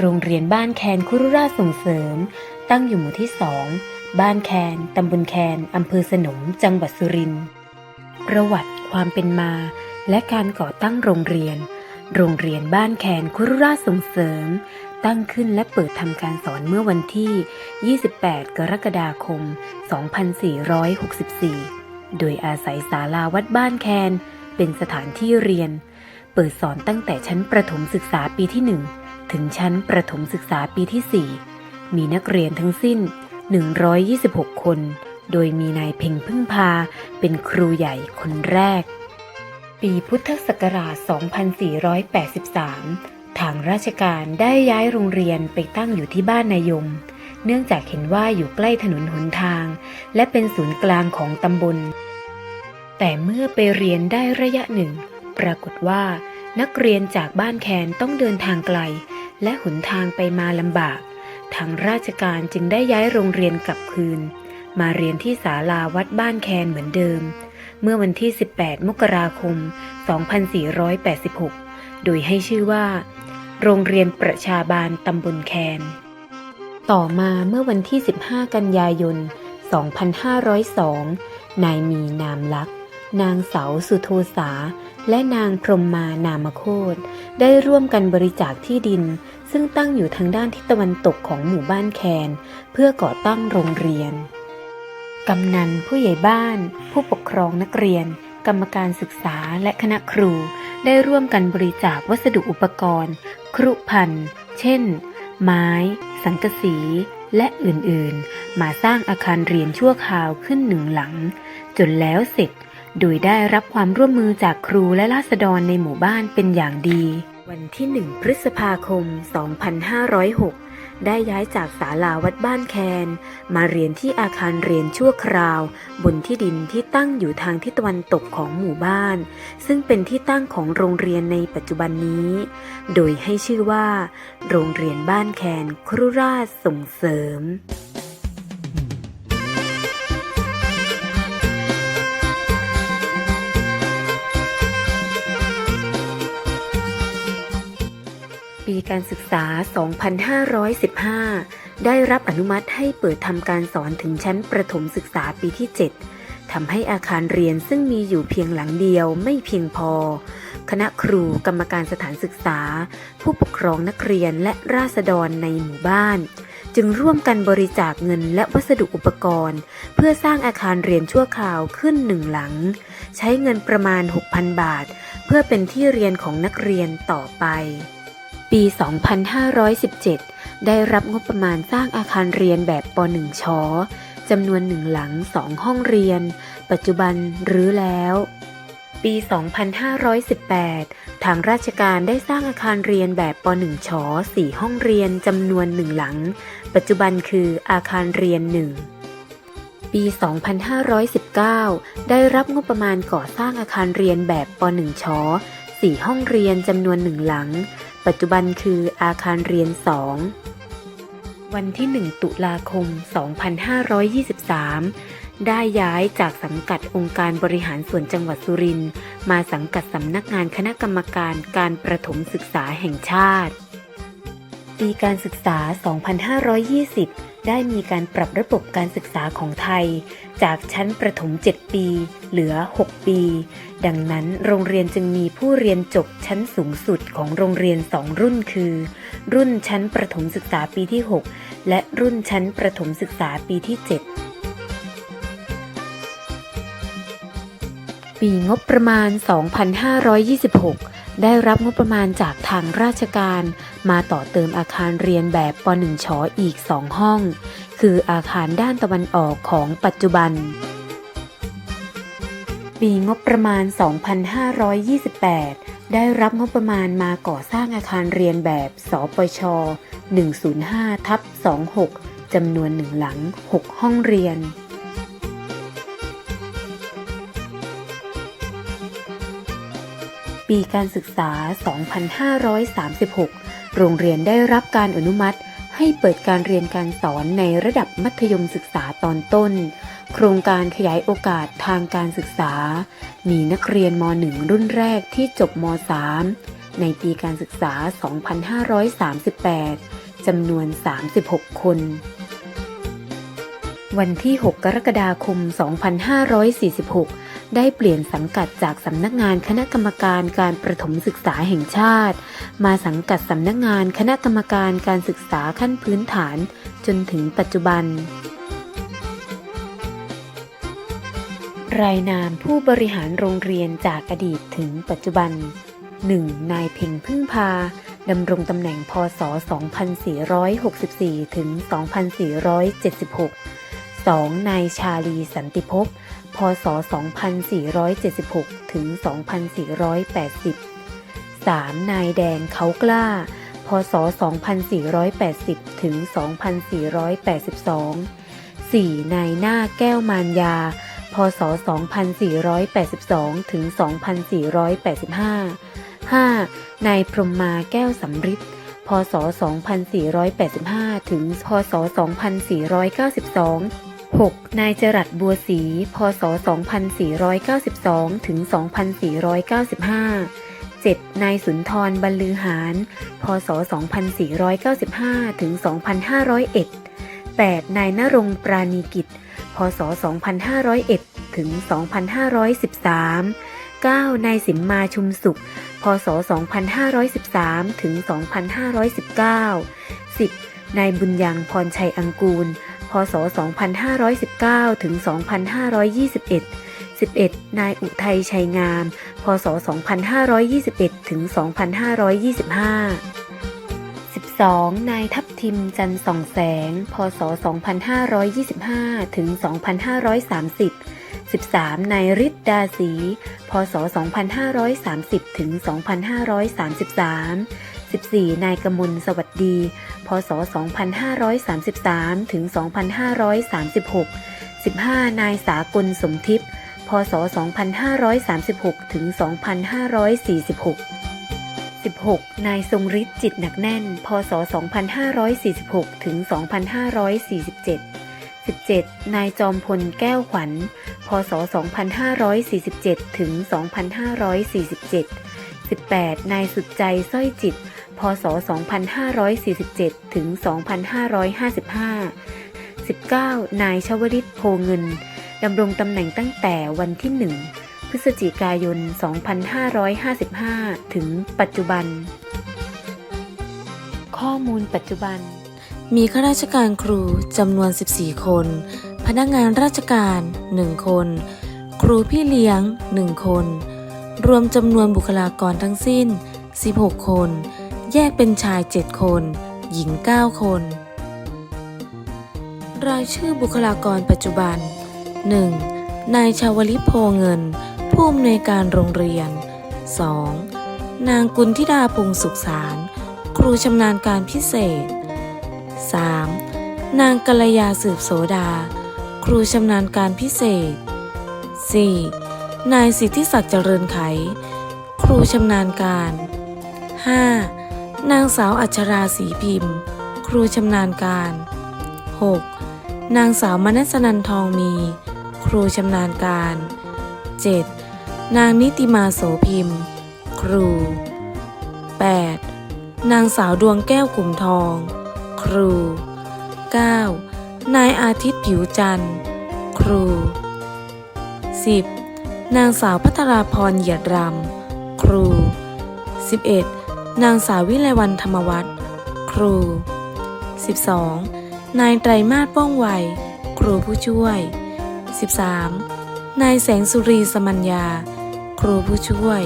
โรงเรียนบ้านแคนคุรุราชส่งเสริม ตั้งอยู่หมู่ที่สองบ้านแคนตำบลแคนอำเภอสนม จังหวัดสุรินทร์ประวัติความเป็นมา และการก่อตั้งโรงเรียน โรงเรียนบ้านแคนคุรุราชส่งเสริม ตั้งขึ้นและเปิดทำการสอนเมื่อวันที่ 28 กรกฎาคม 2464 โดยอาศัยศาลาวัดบ้านแคน เป็นสถานที่เรียน เปิดสอนตั้งแต่ชั้นประถมศึกษาปีที่1 ถึงชั้นประถมศึกษาปีที่ 4 มีนักเรียนทั้งสิ้น 126 คน โดยมีนายเพ่งพึ่งพาเป็นครูใหญ่คนแรก ปีพุทธศักราช 2483 ทางราชการได้ย้ายโรงเรียนไปตั้งอยู่ที่บ้านนายม เนื่องจากเห็นว่าอยู่ใกล้ถนนหนทาง และเป็นศูนย์กลางของตำบล แต่เมื่อไปเรียนได้ระยะหนึ่ง ปรากฏว่านักเรียนจากบ้านแคนต้องเดินทางไกล และหนทางไปมาลำบาก ทางราชการจึงได้ย้ายโรงเรียนกลับคืน มาเรียนที่ศาลาวัดบ้านแคนเหมือนเดิม เมื่อวันที่ 18 มกราคม 2486 โดยให้ชื่อว่า โรงเรียนประชาบาลตำบลแคน ต่อมาเมื่อวันที่ 15 กันยายน 2502 นายมีนามลักษ์นางเสาสุโธสา และนางพรหมมานามโคตได้ร่วมกันบริจาคที่ดิน ซึ่งตั้งอยู่ทางด้านทิศตะวันตกของหมู่บ้านแคน เพื่อก่อตั้งโรงเรียน กำนันผู้ใหญ่บ้าน ผู้ปกครองนักเรียน กรรมการศึกษาและคณะครู ได้ร่วมกันบริจาควัสดุอุปกรณ์ ครุพันธ์เช่น ไม้ สังกะสีและอื่นๆ มาสร้างอาคารเรียนชั่วคราวขึ้นหนึ่งหลัง จนแล้วเสร็จ โดยได้รับความร่วมมือจากครูและราษฎรในหมู่บ้านเป็นอย่างดี วันที่ 1 พฤษภาคม 2506 ได้ย้ายจากศาลาวัดบ้านแคน มาเรียนที่อาคารเรียนชั่วคราว บนที่ดินที่ตั้งอยู่ทางทิศตะวันตกของหมู่บ้าน ซึ่งเป็นที่ตั้งของโรงเรียนในปัจจุบันนี้ โดยให้ชื่อว่า โรงเรียนบ้านแคนครุราชส่งเสริม การศึกษา 2515 ได้รับอนุมัติให้เปิดทำการสอนถึงชั้นประถมศึกษาปีที่ 7 ทำให้อาคารเรียนซึ่งมีอยู่เพียงหลังเดียวไม่เพียงพอ คณะครูกรรมการสถานศึกษา ผู้ปกครองนักเรียนและราษฎรในหมู่บ้าน จึงร่วมกันบริจาคเงินและวัสดุอุปกรณ์ เพื่อสร้างอาคารเรียนชั่วคราวขึ้นหนึ่งหลัง ใช้เงินประมาณ 6,000 บาท เพื่อเป็นที่เรียนของนักเรียนต่อไป ปี 2517 ได้รับงบประมาณสร้างอาคารเรียนแบบป .1 ชอจำนวนหนึ่งหลังสองห้องเรียน ปัจจุบันรื้อแล้ว ปี 2518 ทางราชการได้สร้างอาคารเรียนแบบป .1 ชสี่ห้องเรียนจำนวนหนึ่งหลัง ปัจจุบันคืออาคารเรียนหนึ่งปี 2519 ได้รับงบประมาณก่อสร้างอาคารเรียนแบบป .1 ชสี่ห้องเรียนจำนวนหนึ่งหลัง ปัจจุบันคืออาคารเรียน 2 วันที่ 1 ตุลาคม 2523 ได้ย้ายจากสังกัดองค์การบริหารส่วนจังหวัดสุรินทร์มาสังกัดสำนักงานคณะกรรมการการประถมศึกษาแห่งชาติ ปีการศึกษา 2520 ได้มีการปรับระบบการศึกษาของไทย จากชั้นประถม 7 ปี เหลือ 6 ปี ดังนั้นโรงเรียนจึงมีผู้เรียนจบชั้นสูงสุดของโรงเรียน 2 รุ่นคือ รุ่นชั้นประถมศึกษาปีที่ 6 และรุ่นชั้นประถมศึกษาปีที่ 7ปีงบประมาณ 2526 ได้รับงบประมาณจากทางราชการ มาต่อเติมอาคารเรียนแบบป .1 ชออีก 2 ห้อง คืออาคารด้านตะวันออกของปัจจุบัน ปีงบประมาณ 2528 ได้รับงบประมาณมาก่อสร้างอาคารเรียนแบบสปช 105ทับ26จำนวนหนึ่งหลัง 6 ห้องเรียน ปีการศึกษา 2536 โรงเรียนได้รับการอนุมัติ ให้เปิดการเรียนการสอนในระดับมัธยมศึกษาตอนต้น โครงการขยายโอกาสทางการศึกษา มีนักเรียนม .1 รุ่นแรกที่จบม .3 ในปีการศึกษา 2538 จำนวน 36 คนวันที่ 6 กรกฎาคม 2546 ได้เปลี่ยนสังกัดจากสำนักงานคณะกรรมการการประถมศึกษาแห่งชาติ มาสังกัดสำนักงานคณะกรรมการการศึกษาขั้นพื้นฐาน จนถึงปัจจุบัน รายนามผู้บริหารโรงเรียนจากอดีตถึงปัจจุบัน 1. นายเพ่งพึ่งพาดำรงตำแหน่งพศ 2464 ถึง 2476 2. นายชาลีสันติภพ พศ 2476 ถึง 2480 3. นายแดงเขากล้า พศ 2480 ถึง 2482 4. นายหน้าแก้วมารยา พศ 2482 ถึง 2485 5. นายพรหมมาแก้วสำริดพศ 2485 ถึง พศ 2492 6. นายจรัสบัวศรีพศ 2492 ถึง 2495 7. นายสุนทรบรรลือหาร พศ 2495 ถึง 2501 8. นายนรงปราณีกิจ พศ 2501 ถึง 2513 9. นายสิมมาชุมสุข พศ 2513 ถึง 2519 10. นายบุญยังพรชัยอังกูล ศ 2519 ถึง 2521 11. นายอุทัยชัยงาม พศ 2521 ถึง 2525 12. นายทัพทิมจันส่องแสง พศ 2525 ถึง 2530 13. นายฤทธดาสี พศ 2530 ถึง 2533 14. นายกมลสวัสดี พศ 2533 ถึง 2536 15. นายสากลสมทิพย์ พศ 2536 ถึง 2546 16. นายทรงฤทธิ์จิตหนักแน่น พศ 2546 ถึง 2547 17. นายจอมพลแก้วขวัญ พศ 2547 ถึง 2547 18. นายสุดใจสร้อยจิต พศ 2547 ถึง 2555 19. นายชวลิตโพเงิน ดำรงตำแหน่งตั้งแต่วันที่ 1 พฤศจิกายน 2555 ถึงปัจจุบัน ข้อมูลปัจจุบัน มีข้าราชการครูจำนวน 14 คน พนักงานราชการ 1 คน ครูพี่เลี้ยง 1 คน รวมจำนวนบุคลากรทั้งสิ้น 16 คน แยกเป็นชาย 7 คน หญิง 9 คน รายชื่อบุคลากรปัจจุบัน 1. นายชาวลิตโพเงิน ผู้อำนวยการโรงเรียน 2. นางกุลธิดาพงสุขสาร ครูชำนาญการพิเศษ 3. นางกัลยาสืบโสดา ครูชำนาญการพิเศษ 4. นายสิทธิศักดิ์เจริญไข ครูชำนาญการ 5. นางสาวอัชราศรีพิมพ์ ครูชำนาญการ 6. นางสาวมนัสนันทองมี ครูชำนาญการ 7. นางนิติมาโสพิมพ์ ครู 8. นางสาวดวงแก้วกลุ่มทอง ครู 9. นายอาทิตย์ผิวจันทร์ ครู 10. นางสาวพัทราพรเหยียดรำ ครู 11. นางสาววิไลวันธรรมวัฒน์ครู 12. นายไตรมาสป้องไวครูผู้ช่วย 13. นายแสงสุรีสมัญญา ครูผู้ช่วย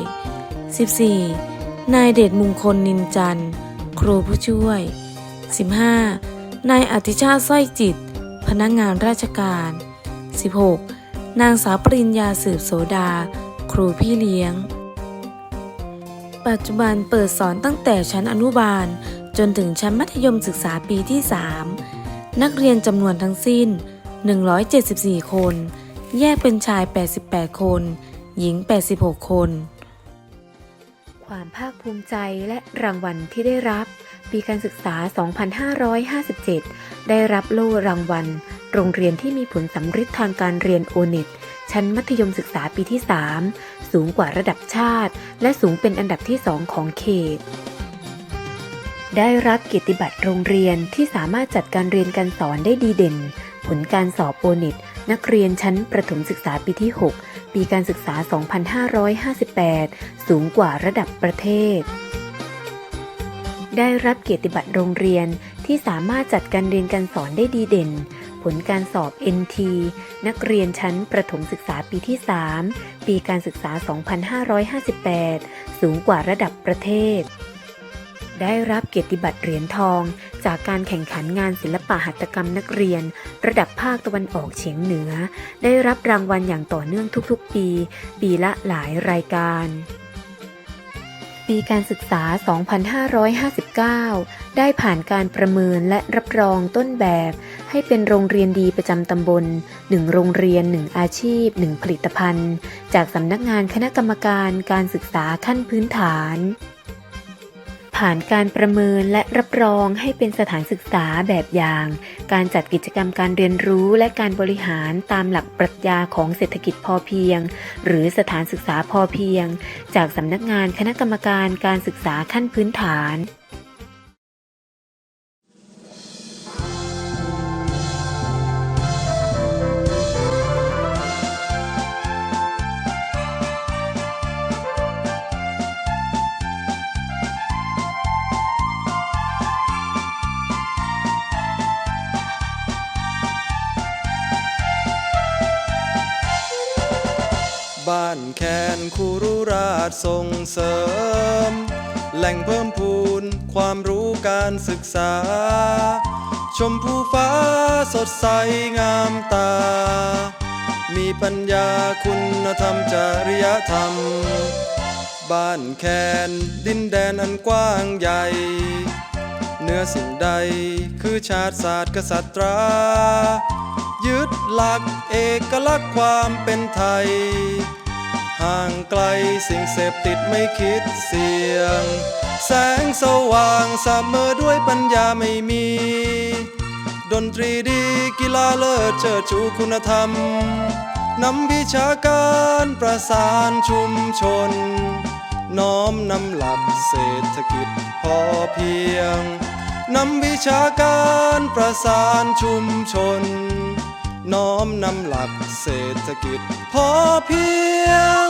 14. นายเดชมงคลนินจันทร์ ครูผู้ช่วย 15. นายอธิชาติสร้อยจิต พนักงานราชการ 16. นางสาวปริญญาสืบโสดา ครูพี่เลี้ยง ปัจจุบันเปิดสอนตั้งแต่ชั้นอนุบาล จนถึงชั้นมัธยมศึกษาปีที่ 3 นักเรียนจำนวนทั้งสิ้น 174 คน แยกเป็นชาย 88 คน หญิง 86 คน ความภาคภูมิใจและรางวัลที่ได้รับ ปีการศึกษา 2557 ได้รับโล่รางวัล โรงเรียนที่มีผลสำเร็จทางการเรียนโอเน็ต ชั้นมัธยมศึกษาปีที่ 3 สูงกว่าระดับชาติ และสูงเป็นอันดับที่สองของเขต ได้รับเกียรติบัตรโรงเรียนที่สามารถจัดการเรียนการสอนได้ดีเด่น ผลการสอบโอเน็ตนักเรียนชั้นประถมศึกษาปีที่ 6 ปีการศึกษา 2558 สูงกว่าระดับประเทศ ได้รับเกียรติบัตรโรงเรียนที่สามารถจัดการเรียนการสอนได้ดีเด่น ลการสอบ NT นักเรียนชั้นประถมศึกษาปีที่ 3 ปีการศึกษา 2558 สูงกว่าระดับประเทศ ได้รับเกียรติบัตรเหรียญทอง จากการแข่งขันงานศิลปะหัตถกรรมนักเรียน ระดับภาคตะวันออกเฉียงเหนือ ได้รับรางวัลอย่างต่อเนื่องทุกๆปี ปีละหลายรายการ ปีการศึกษา 2559 ได้ผ่านการประเมินและรับรองต้นแบบ ให้เป็นโรงเรียนดีประจำตำบล 1 โรงเรียน 1 อาชีพ 1 ผลิตภัณฑ์ จากสำนักงานคณะกรรมการการศึกษาขั้นพื้นฐาน ผ่านการประเมินและรับรองให้เป็นสถานศึกษาแบบอย่าง การจัดกิจกรรมการเรียนรู้และการบริหารตามหลักปรัชญาของเศรษฐกิจพอเพียง หรือสถานศึกษาพอเพียง จากสำนักงานคณะกรรมการการศึกษาขั้นพื้นฐาน ราชส่งเสริม แหล่งเพิ่มพูนความรู้การศึกษา ชมพูฟ้าสดใสงามตา มีปัญญาคุณธรรมจริยธรรม บ้านแคนดินแดนอันกว้างใหญ่เนื้อสิ่งใดคือชาติศาสตร์กษัตรายึดหลักเอกลักษณ์ความเป็นไทย ห่างไกลสิ่งเสพติดไม่คิดเสี่ยง แสงสว่างสามเมอด้วยปัญญาไม่มี ดนตรีดีกีฬาเลิศเชิดชูคุณธรรมนำวิชาการประสานชุมชน น้อมนำหลักเศรษฐกิจพอเพียงนำวิชาการประสานชุมชน น้อมนำหลักเศรษฐกิจพอเพียง